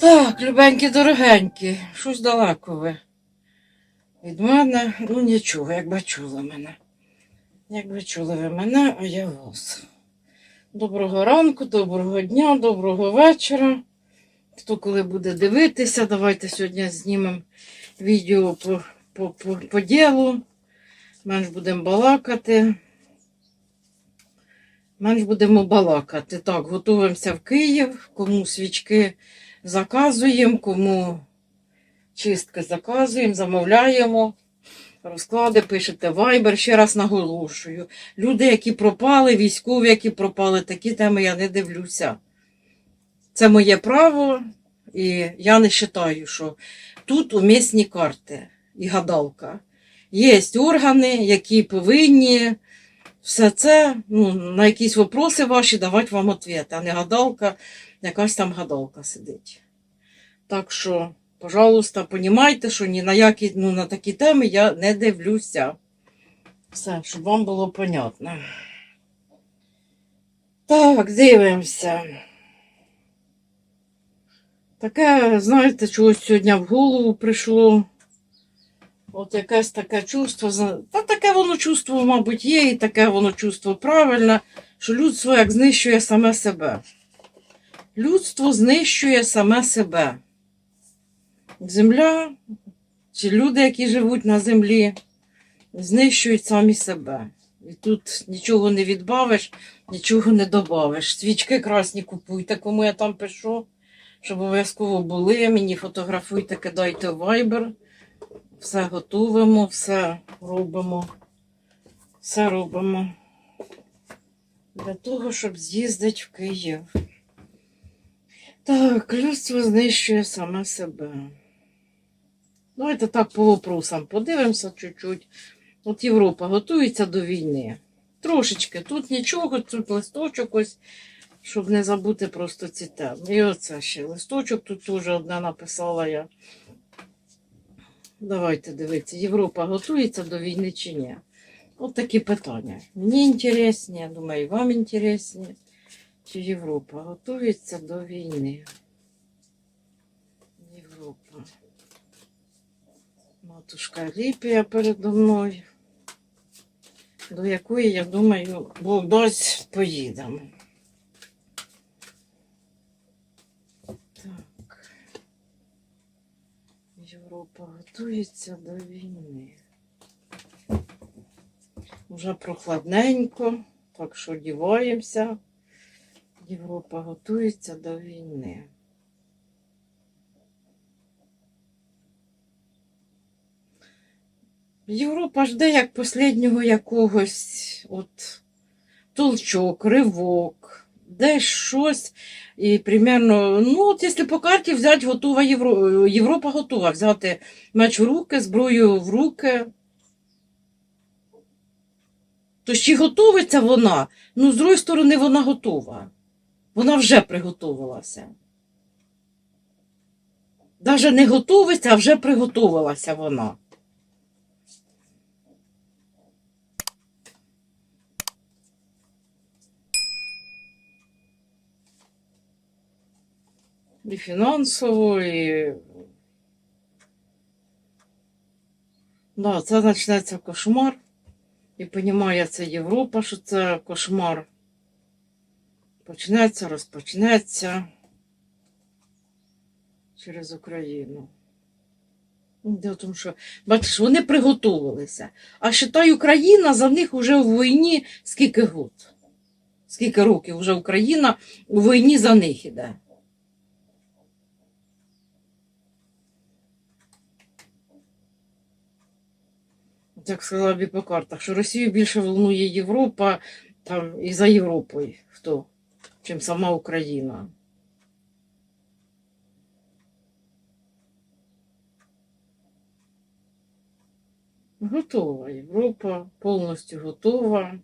Так, любенькі, дорогенькі, щось далеко ви. Від мене, ну нічого, якби чули мене. Якби чули ви мене, а я вас. Доброго ранку, доброго дня, доброго вечора. Хто коли буде дивитися, давайте сьогодні знімемо відео по, по, по, по ділу. Менш будемо балакати. Менш будемо балакати. Так, готуємося в Київ, кому свічки заказуємо, кому чистки заказуємо, замовляємо. Розклади пишете Viber, ще раз наголошую. Люди, які пропали, військові, які пропали, такі теми я не дивлюся. Це моє право, і я не вважаю, що тут умісні карти і гадалка. Є органи, які повинні все це, ну, на якісь вопроси ваші давати вам відповіді, а не гадалка, якась там гадалка сидить. Так що, пожалуйста, понімайте, що ні на які, ну, на такі теми я не дивлюся. Все, щоб вам було понятно. Так, дивимося. Таке, знаєте, чогось сьогодні в голову прийшло. От якесь таке чувство. Та таке воно чувство, мабуть, є, і таке воно чувство правильне, що людство як знищує саме себе. Людство знищує саме себе. Земля чи люди, які живуть на землі, знищують самі себе. І тут нічого не відбавиш, нічого не добавиш. Свічки красні купуйте, кому я там пишу, щоб обов'язково були. Мені фотографуйте, кидайте в Viber. Все готуємо, все робимо. Все робимо. Для того, щоб з'їздити в Київ. Так, людство знищує саме себе. Давайте так по вопросам подивимося чуть-чуть. От Європа готується до війни. Трошечки. Тут нічого, тут листочок ось, щоб не забути просто ці теми. І оце ще листочок, тут теж одне написала я. Давайте дивитися, Європа готується до війни чи ні? От такі питання. Мені інтересні, я думаю, і вам інтересні. Чи Європа готується до війни? Європа. Матушка Ліпія передо мною. До якої, я думаю, Бог дасть поїдемо. Так. Європа готується до війни. Вже прохладненько, так що одіваємося. Європа готується до війни. Європа жде як последнього якогось от толчок, ривок, десь щось. І примерно, ну, от якщо по карті взяти, готова Євро... Європа готова взяти меч в руки, зброю в руки. То чи готовиться вона? Ну, з другої сторони, вона готова. Вона вже приготувалася. Даже не готовиться, а вже приготувалася вона. І фінансово, і. Да, це почнеться кошмар. І розуміє це Європа, що це кошмар. Почнеться, розпочнеться через Україну. Ну, в тому, що, бачиш, вони приготувалися. А считай, Україна за них вже в війні скільки год? Скільки років вже Україна у війні за них іде. Як сказала б і по картах, що Росію більше волнує Європа там, і за Європою хто, чим сама Україна. Готова. Європа повністю готова.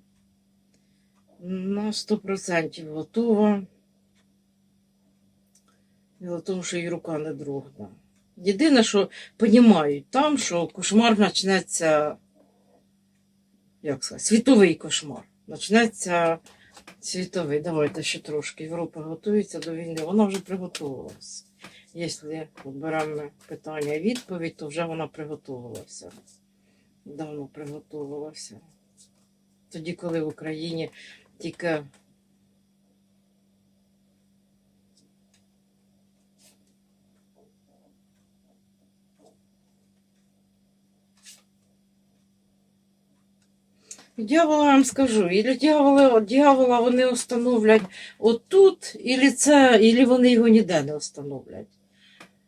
На 100% готова. Діло в тому, що її рука не дрогне. Єдине, що розуміють там, що кошмар почнеться, як сказати, світовий кошмар. Почнеться світовий. Давайте ще трошки. Європа готується до війни. Вона вже приготувалася. Якщо беремо питання відповідь, то вже вона приготувалася. Давно приготувалася. Тоді, коли в Україні тільки Дьявола вам скажу, ілі дьявола, дьявола вони установлять отут, ілі це, ілі вони його ніде не установлять.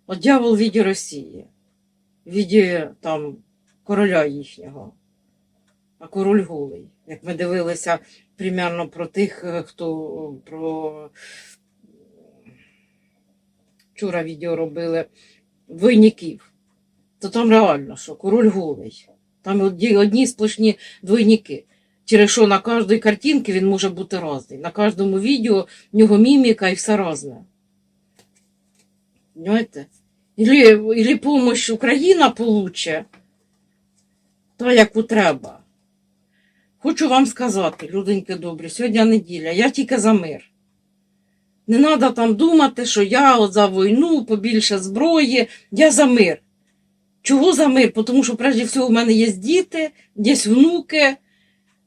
От дьявол в віді Росії, в віді там короля їхнього, а король голий. Як ми дивилися примерно про тих, е, хто про вчора відео робили двойників, то там реально, що король голий. Там одні, сплошні двойники. Через що на кожній картинці він може бути різний. На кожному відео в нього міміка і все різне. Понимаєте? Ілі, ілі помощь Україна получе, та яку треба. Хочу вам сказати, люденьки добрі, сьогодні неділя, я тільки за мир. Не треба там думати, що я от за війну, побільше зброї, я за мир. Чого за мир? Тому що, прежде всього, в мене є діти, є внуки.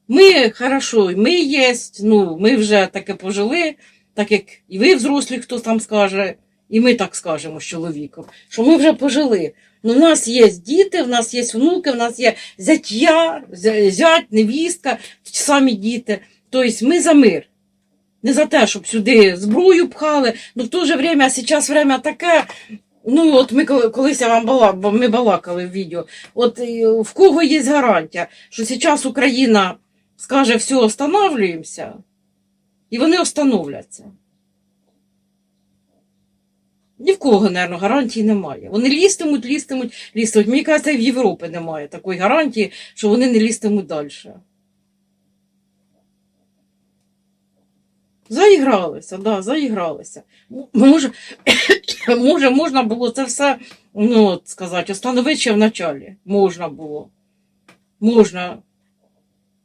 Ми хорошо, ми є, ну, ми вже таке пожили, так як і ви взрослі, хто там скаже, і ми так скажемо з чоловіком, що ми вже пожили. Ну, у нас є діти, в нас є внуки, в нас є зятя, зять, невістка, ті самі діти. Тобто ми за мир. Не за те, щоб сюди зброю пхали. Ну в то же время, зараз таке. Ну, от ми колись я вам бала, ми балакали в відео. От е, в кого є гарантія, що зараз Україна скаже, все, останавливаємося, і вони остановляться. Ні в кого, мабуть, гарантії немає. Вони лістимуть, лістимуть, лістимуть. Мені кажеться, і в Європі немає такої гарантії, що вони не лістимуть далі. Заігралися, да, заігралися. Може, може, можна було це все, ну, сказати, остановити ще в началі. Можна було. Можна.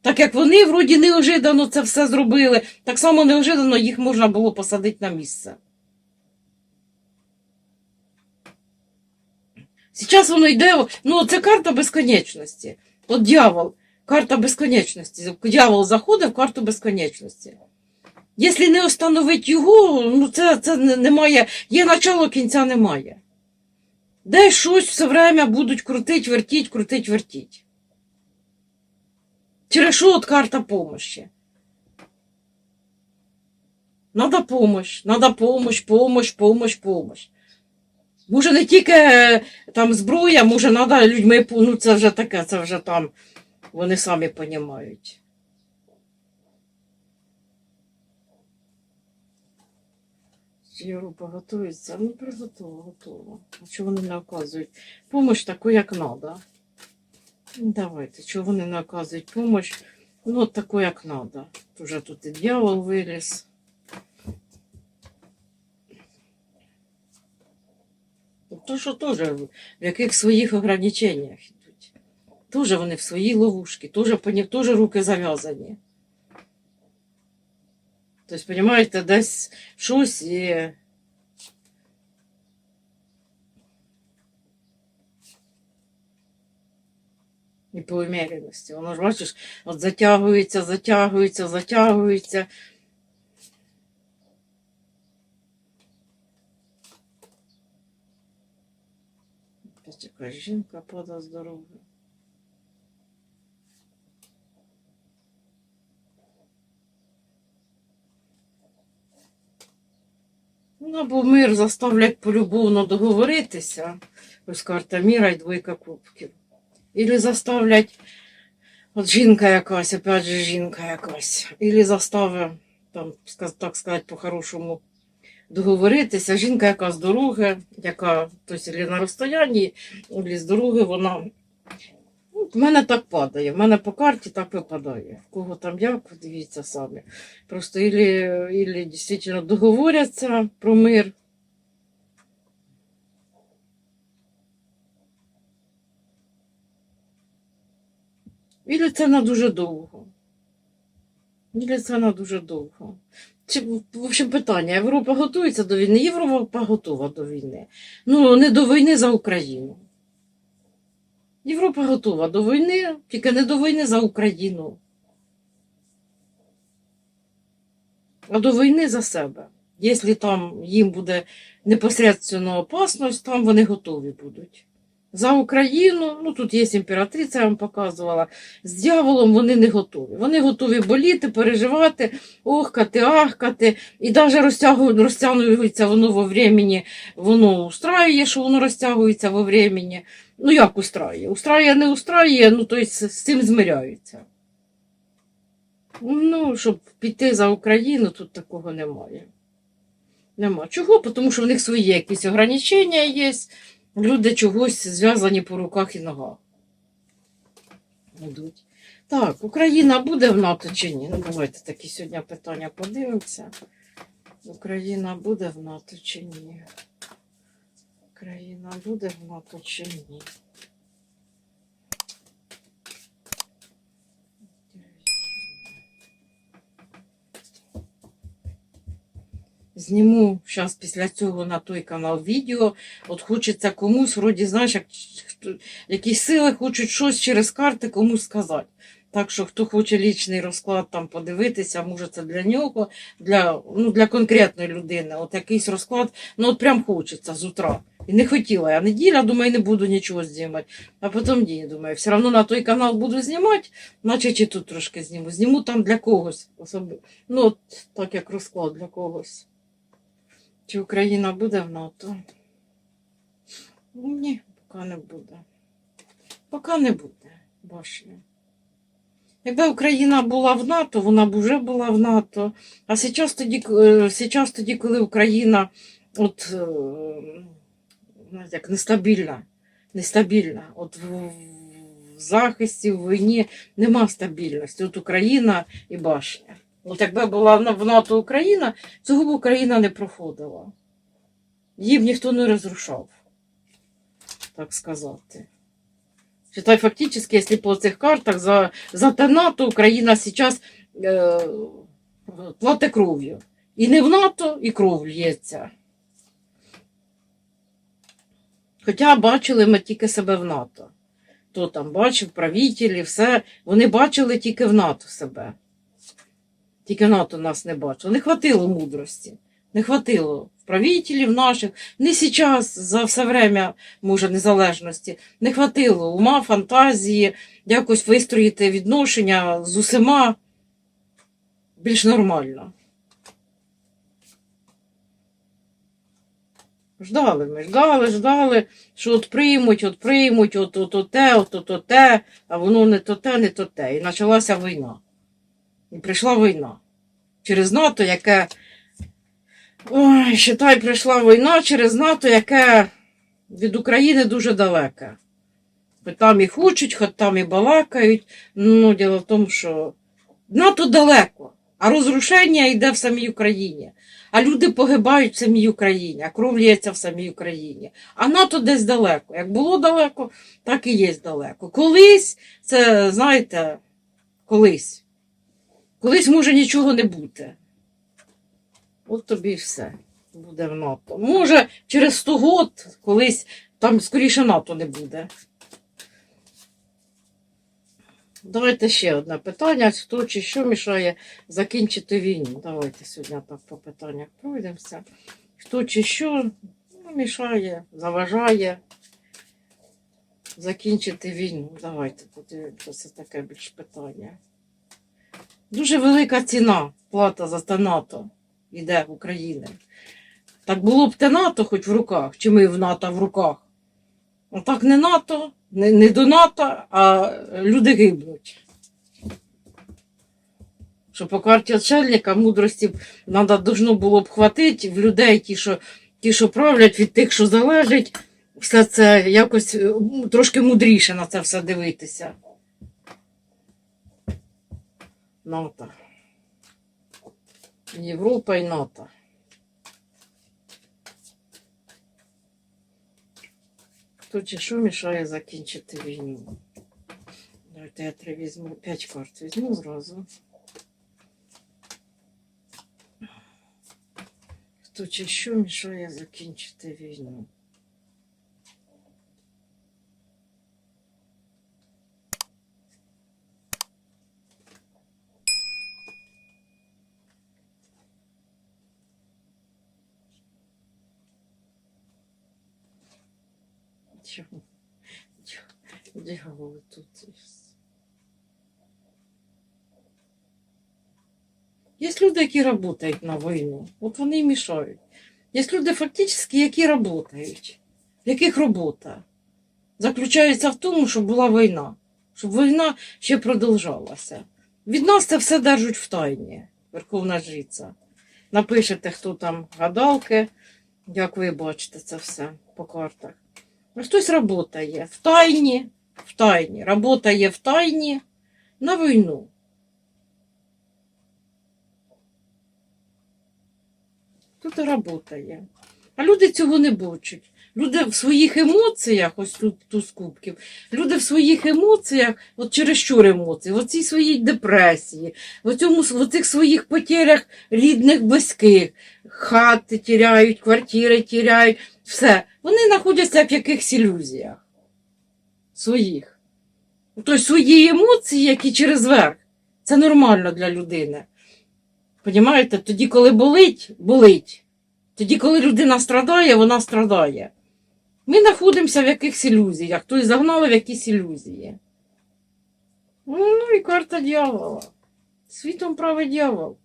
Так як вони вроді неожиданно це все зробили, так само неожиданно їх можна було посадити на місце. Зараз воно йде, ну це карта безконечності. От дьявол, карта безконечності. Дьявол заходить в карту безконечності. Якщо не встановити його, ну це, це немає, є начало, кінця немає. Де щось все время будуть крутить, вертіть, крутить, вертіть. Через що от карта помощі? Надо помощь, надо помощь, помощь, помощь, помощь. Може, не тільки е, там зброя, може, треба людьми, ну це вже таке, це вже там, вони самі розуміють. Європа готується, ну приготова, готова. А чого вони не оказують? Помощь таку, як треба. Давайте, чого вони не оказують помощь? Ну, от таку, як треба. Уже тут і дьявол виліз. То, що теж в яких своїх ограниченнях йдуть. Тоже вони в своїй ловушці, теж теж руки зав'язані. Тобто, розумієте, десь щось і. І по умеренності. Воно ж бачиш, от затягується, затягується, затягується. Яка жінка пода здорова. Ну, або мир заставлять полюбовно договоритися. Ось карта міра і двойка кубків. Ілі заставлять, от жінка якась, опять же жінка якась. Ілі заставить, там, так сказати, по-хорошому договоритися. Жінка, яка з дороги, яка тобто, на розстоянні, з дороги, вона. В мене так падає. В мене по карті так випадає. В кого там як, дивіться самі. Просто ілі, ілі дійсно договоряться про мир. Ілі це на дуже довго. Для це вона дуже довго. Чи, в общем, питання: Європа готується до війни? Європа готова до війни. Ну, не до війни за Україну. Європа готова до війни, тільки не до війни за Україну. А до війни за себе. Якщо там їм буде непосередньо опасність, там вони готові будуть. За Україну, ну тут є імператриця, я вам показувала, з дьяволом вони не готові. Вони готові боліти, переживати, охкати, ахкати, і навіть розтягується воно во времені, воно устраює, що воно розтягується во времені. Ну як устраює? Устраює, не устраює, ну тобто з цим змиряються. Ну, щоб піти за Україну, тут такого немає. Нема. Чого? Тому що в них свої якісь ограничення є. Люди чогось зв'язані по руках і ногах. Йдуть. Так, Україна буде в НАТО чи ні? Ну, давайте такі сьогодні питання подивимося. Україна буде в НАТО чи ні? Україна буде в НАТО чи ні? Зніму зараз після цього на той канал відео. От хочеться комусь, вроді, знаєш, як якісь сили хочуть щось через карти комусь сказати. Так що, хто хоче лічний розклад там подивитися, може це для нього, для, ну, для конкретної людини. От якийсь розклад, ну от прям хочеться з утра. І не хотіла я неділя, думаю, не буду нічого знімати. А потім день, думаю, все одно на той канал буду знімати, значить і тут трошки зніму. Зніму там для когось. Особи... Ну, от так як розклад для когось. Чи Україна буде в НАТО? Ні, поки не буде. Поки не буде, башня. Якби Україна була в НАТО, вона б вже була в НАТО. А зараз тоді, е, зараз тоді коли Україна от, е, як нестабільна, нестабільна. От в, в захисті, в війні нема стабільності. От Україна і башня. От якби була в в НАТО Україна, цього б Україна не проходила. Б ніхто не розрушав, так сказати. Считай, фактически, если по цих картах за, за те НАТО Україна зараз е, платить кров'ю. І не в НАТО, і кров лється. Хоча бачили ми тільки себе в НАТО. Хто там бачив, правителі, все. Вони бачили тільки в НАТО себе. Тільки НАТО нас не бачило. Не хватило мудрості. Не хватило правителів наших. Не зараз, за все время, може, незалежності. Не хватило ума, фантазії, якось вистроїти відношення з усіма більш нормально. Ждали ми, ждали, ждали, що от приймуть, от приймуть, от, от, от те, от, от, от те, а воно не то те, не то те. І почалася війна. І прийшла війна. Через НАТО, яке. Ой, считай, прийшла війна через НАТО, яке від України дуже далеке. Там і хочуть, хоч там і балакають. Ну, діло в тому, що НАТО далеко, а розрушення йде в самій Україні. А люди погибають в самій Україні, а кров лється в самій Україні. А НАТО десь далеко. Як було далеко, так і є далеко. Колись, це, знаєте, колись. Колись може нічого не бути. От тобі і все буде в НАТО. Може, через 100 год колись там скоріше НАТО не буде. Давайте ще одне питання. Хто чи що мішає закінчити війну? Давайте сьогодні так по питаннях пройдемося. Хто чи що ну, мішає, заважає закінчити війну? Давайте подивимося, це таке більш питання. Дуже велика ціна, плата за те НАТО йде в Україні. Так було б те НАТО хоч в руках, чи ми в НАТО в руках. А так не НАТО, не, не до НАТО, а люди гибнуть. Що по карті отшельника мудрості треба должно було б хватити в людей, ті, що, ті, що правлять, від тих, що залежить, все це якось трошки мудріше на це все дивитися. Нота. Європа і нота. Хто чи що мішає закінчити війну? Давайте я три візьму, п'ять карт візьму зразу. Хто чи що мішає закінчити війну? Чого? Дьяволи тут. є. Люди, які працюють на війну. От вони і мішають. Є люди фактично, які працюють. Яких робота заключається в тому, щоб була війна, щоб війна ще продовжалася. Від нас це все держать в тайні, Верховна Жриця. Напишете, хто там гадалки, як ви бачите це все по картах. А хтось працює в тайні, в тайні, працює в тайні на війну. Тут працює. А люди цього не бачать. Люди в своїх емоціях, ось тут туз кубків, люди в своїх емоціях, от через що емоції, в оцій своїй депресії, в, цьому, в цих своїх потерях рідних, близьких, хати тіряють, квартири тіряють, все. Вони знаходяться в якихось ілюзіях своїх. Тобто свої емоції, які через верх, це нормально для людини. Понімаєте? Тоді, коли болить, болить. Тоді, коли людина страдає, вона страдає. Ми знаходимося в якихось ілюзіях, тобто загнали в якісь ілюзії. Ну і карта дьявола. Світом правий дьявол.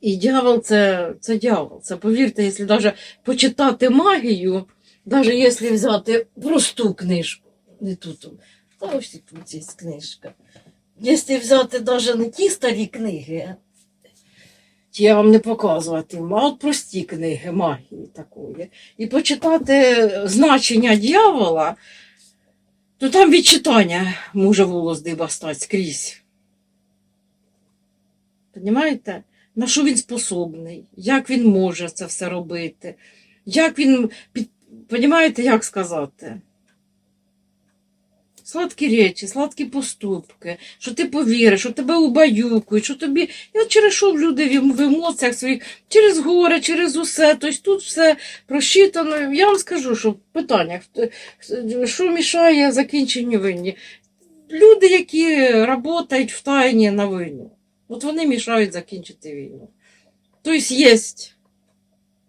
І- дьявол це, це дьявол. Це повірте, якщо навіть почитати магію, навіть якщо взяти просту книжку, не тут, та ось тут є книжка. Якщо взяти навіть не ті старі книги, я вам не показуватиму, а от прості книги магії такої, і почитати значення дьявола, то там від читання може волос диба стати скрізь. Понімаєте? На що він способний, як він може це все робити, як він. Понімаєте, як сказати? Сладкі речі, сладкі поступки, що ти повіриш, що тебе убаюкують, що тобі. От через що люди в в емоціях своїх, через горе, через усе. Тобто тут все просчитано. Я вам скажу, що в питаннях, що мішає закінченню війни. Люди, які працюють в тайні на війну, от вони мішають закінчити війну. Тобто є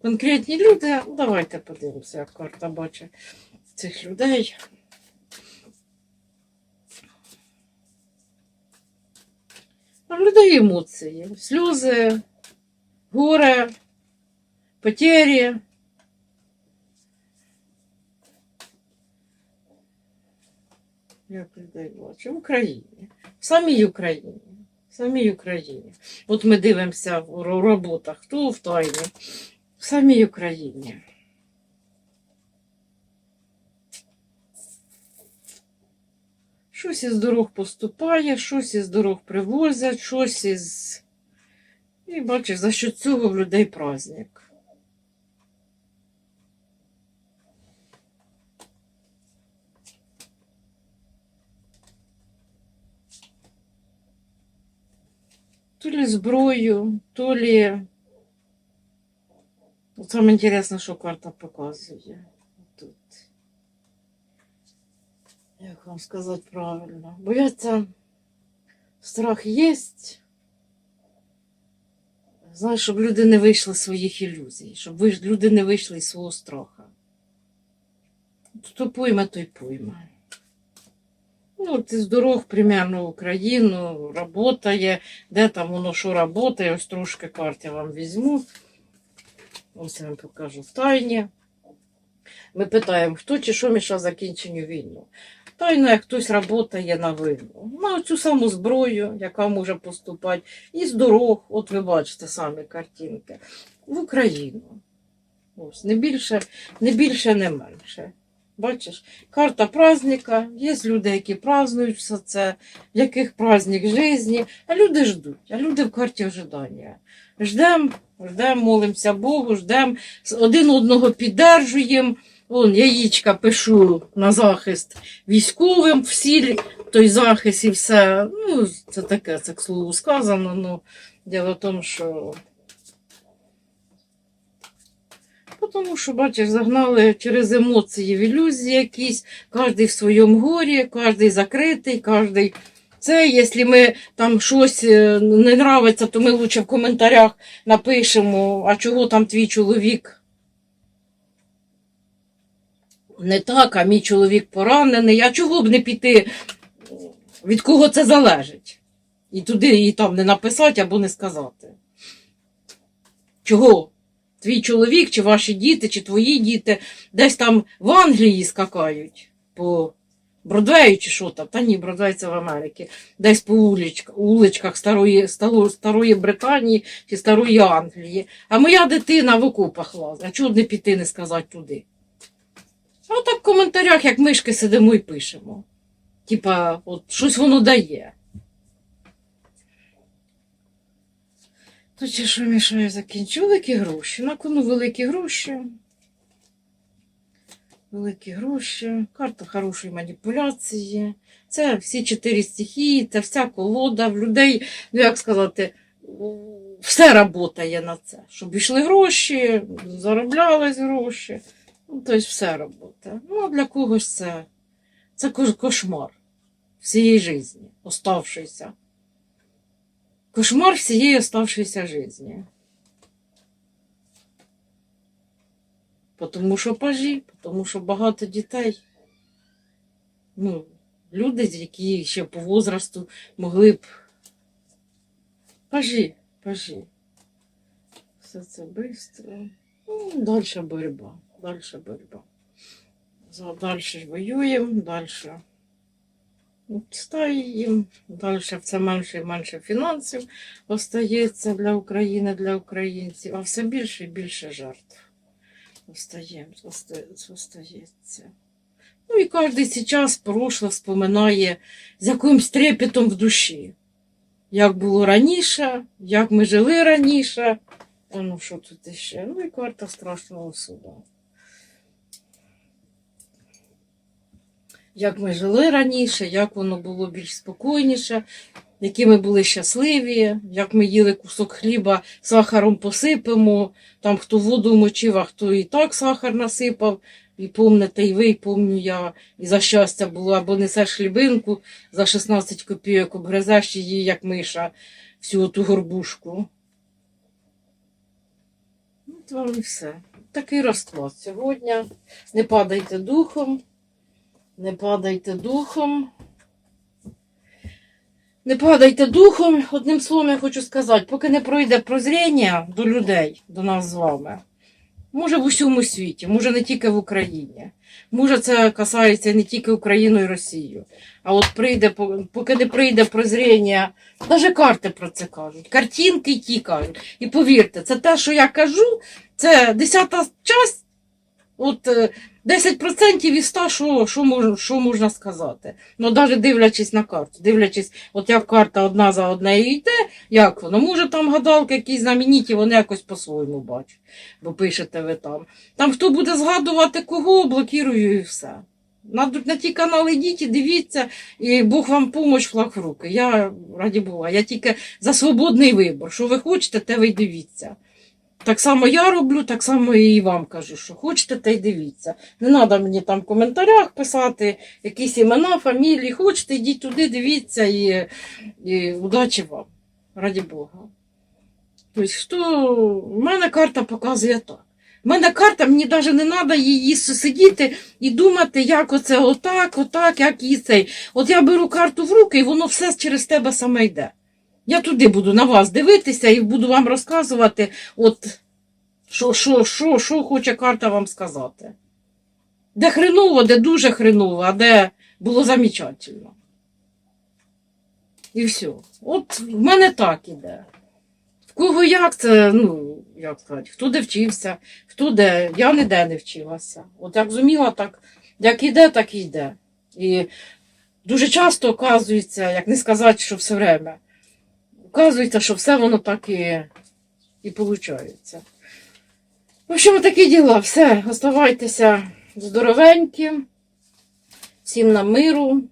конкретні люди. Ну, Давайте подивимося, як карта бачить цих людей. А в людей емоції, сльози, горе, потері. Як людей бачу? В Україні. В самій Україні. В самій Україні. От ми дивимося в роботах, хто в тайні. В самій Україні. Щось із дорог поступає, щось із дорог привозять, щось із. І бачиш, за що цього в людей праздник. То ли зброю, то ли. Саме інтересно, що карта показує. Тут. Як вам сказати правильно? Бояться, страх є. Знаєш, щоб люди не вийшли з своїх ілюзій, щоб люди не вийшли із свого страха. Хто пойме, той пойме. Ну, от із дорог, примерно, в Україну работає, де там воно що работає, ось трошки карт я вам візьму. Ось я вам покажу в тайні. Ми питаємо, хто чи що мішає закінченню війни. Тайно, як хтось працює на війну. На цю саму зброю, яка може поступати, із дорог, от ви бачите самі картинки, в Україну. Ось, не більше, не більше, не менше. Бачиш, карта праздника, є люди, які празднують все це, в яких праздник житті, а люди ждуть, а люди в карті ожидання. Ждемо, ждемо, молимося Богу, ждемо, один одного піддержуємо. Вон, яєчка пишу на захист військовим, всі той захист і все. Ну, це таке, це к слову сказано. Ну, діло в тому, що Тому що, бачиш, загнали через емоції в ілюзії якісь, кожен в своєму горі, кожен закритий, кожен. Це, якщо ми там щось е, не нравиться, то ми лучше в коментарях напишемо, а чого там твій чоловік не так, а мій чоловік поранений. А чого б не піти, від кого це залежить? І туди і там не написати або не сказати. Чого? Твій чоловік, чи ваші діти, чи твої діти десь там в Англії скакають по Бродвею чи що там. Та ні, Бродвей це в Америці. Десь по уличках, уличках старої, старої, Британії чи старої Англії. А моя дитина в окопах лазить. А чого не піти, не сказати туди? А так в коментарях, як мишки сидимо і пишемо. Типа, от щось воно дає. То чи що мішає закінчу? Великі гроші. На кону великі гроші. Великі гроші, карта хорошої маніпуляції. Це всі чотири стихії, це вся колода в людей, ну як сказати, все працює на це. Щоб йшли гроші, зароблялись гроші. Ну, тобто все робота. Ну, для когось це, це кошмар всієї житті, оставшийся. Кошмар всієї оставшейся житті. Тому що пажі, тому що багато дітей. Ну, люди, які ще по возрасту могли б. Пажі, пажі. Все це швидко. Ну, далі боротьба. Далі боротьба. Далі воюємо, далі стоїмо, далі все менше і менше фінансів остається для України, для українців, а все більше і більше жертв остається. Ну і кожен зараз прошле вспоминає з якимсь трепетом в душі. Як було раніше, як ми жили раніше. А ну що тут іще? Ну і карта страшного суда. Як ми жили раніше, як воно було більш спокійніше, які ми були щасливі, як ми їли кусок хліба, сахаром посипемо, там хто воду мочив, а хто і так сахар насипав. І помните, і ви, і помню я, і за щастя було, або несеш хлібинку за 16 копійок, обгризеш її, як миша, всю ту горбушку. То вам і все. Такий розклад сьогодні. Не падайте духом, не падайте духом. Не падайте духом, одним словом, я хочу сказати, поки не пройде прозріння до людей, до нас з вами. Може в усьому світі, може не тільки в Україні. Може, це касається не тільки Україну і Росію. А от прийде, поки не прийде прозріння, навіть карти про це кажуть, картинки ті кажуть. І повірте, це те, що я кажу, це десята часть, от е, 10% із 100, що, що, можна, що можна сказати. Ну, навіть дивлячись на карту, дивлячись, от як карта одна за однею йде, як воно. Може там гадалки якісь знамениті, вони якось по-своєму бачать, бо пишете ви там. Там хто буде згадувати кого, блокірую і все. На, на ті канали йдіть і дивіться, і Бог вам помощь флаг в руки. Я раді Бога, я тільки за свободний вибор. Що ви хочете, те ви дивіться. Так само я роблю, так само і вам кажу, що хочете, те й дивіться. Не треба мені там в коментарях писати якісь імена, фамілії. Хочете, йдіть туди, дивіться і, і удачі вам. Раді Бога. Тобто, хто... У мене карта показує так. У мене карта, мені навіть не треба її сидіти і думати, як оце отак, отак, як її цей. От я беру карту в руки, і воно все через тебе саме йде. Я туди буду на вас дивитися і буду вам розказувати, от що, що, що, що хоче карта вам сказати. Де хреново, де дуже хреново, а де було замечательно. І все. От в мене так іде. В кого як це, ну, як сказати, хто де вчився, хто де, я ніде не вчилася. От як зуміла, так як іде, так і йде. І дуже часто оказується, як не сказати, що все время, оказується, що все воно так і, і виходить. В общем, такі діла. Все, оставайтеся здоровенькі. Всім на миру.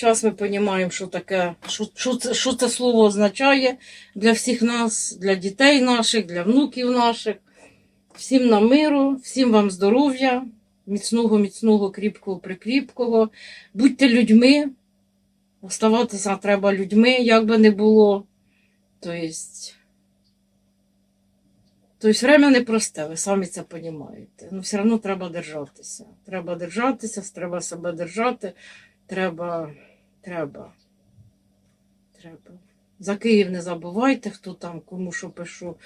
Зараз ми розуміємо, що таке, що, що, це, що це слово означає для всіх нас, для дітей наших, для внуків наших. Всім нам миру, всім вам здоров'я, міцного, міцного, кріпкого, прикріпкого. Будьте людьми. Оставатися треба людьми, як би не було. Тобто, тобто время непросте, ви самі це розумієте. Ну, все одно треба держатися. Треба держатися, треба себе держати. Треба, треба, треба. За Київ не забувайте, хто там, кому що пишу,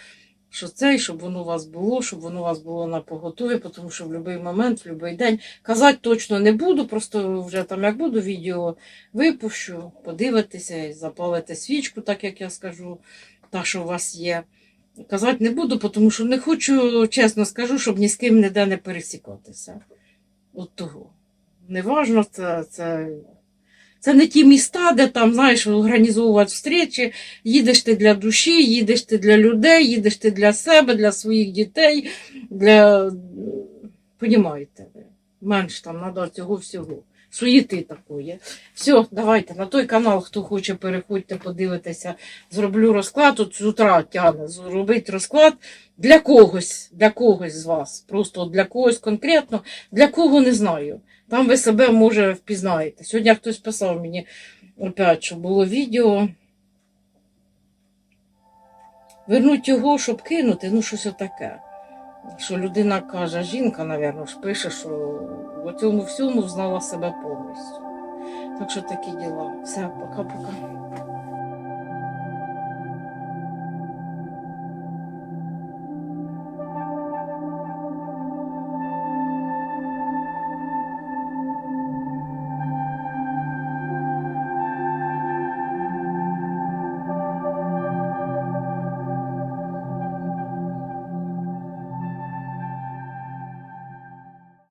що це, і щоб воно у вас було, щоб воно у вас було на поготові, тому що в будь-який момент, в будь-який день. Казати точно не буду, просто вже там, як буду, відео випущу, подивитися і запалите свічку, так як я скажу, та, що у вас є. Казати не буду, тому що не хочу, чесно скажу, щоб ні з ким ніде не пересікатися. От того. Неважно, це, це, це не ті міста, де там, знаєш, організовувати встречі. Їдеш ти для душі, їдеш ти для людей, їдеш ти для себе, для своїх дітей, для. Понімаєте? Менш там треба цього всього. Суєти такої. Все, давайте на той канал, хто хоче, переходьте, подивитися. Зроблю розклад. От з утра тягне зробити розклад для когось, для когось з вас. Просто для когось конкретно, для кого не знаю. Там ви себе може впізнаєте. Сьогодні хтось писав мені опять, що було відео. Вернуть його, щоб кинути, ну щось отаке. Що людина каже, жінка, навірно ж пише, що в цьому всьому знала себе повністю. Так що такі діла. Все, пока-пока.